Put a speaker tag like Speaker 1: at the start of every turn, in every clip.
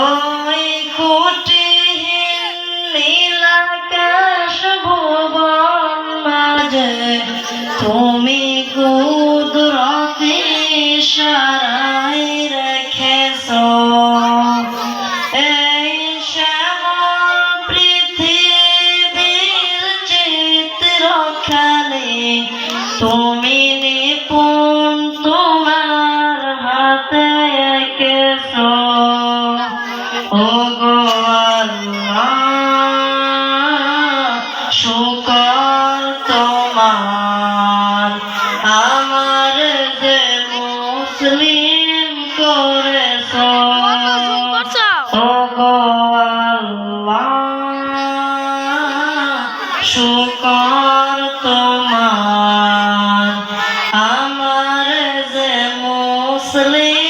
Speaker 1: ওই খুঁটিহীন করেছ। শুকর তোমার আমার যে মুসলিম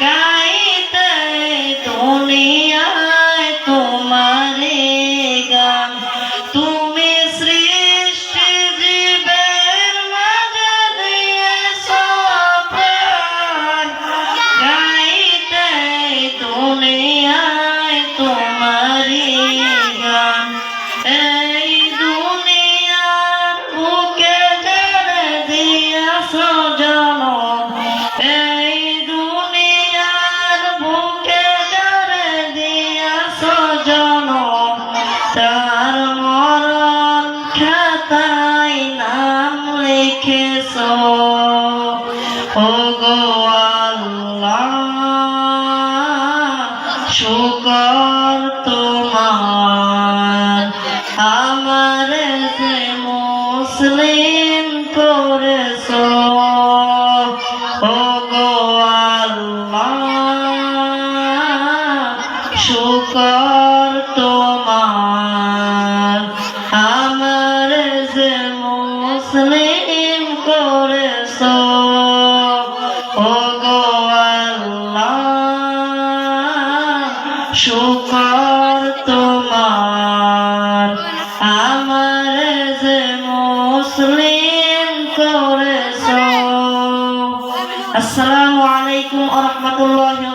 Speaker 1: गाय तोने খাতায় নাম লিখেছ? ও গো আল্লাহ, শুকর তোমার। আমার যে মুসলিম করেছ ও গো আল্লাহ, শুকর মুসলিম করেছ ও গো আল্লাহ শুকর তোমার আমার যে মুসলিম করেছ আসসালামু আলাইকুম ওয়া রাহমাতুল্লাহি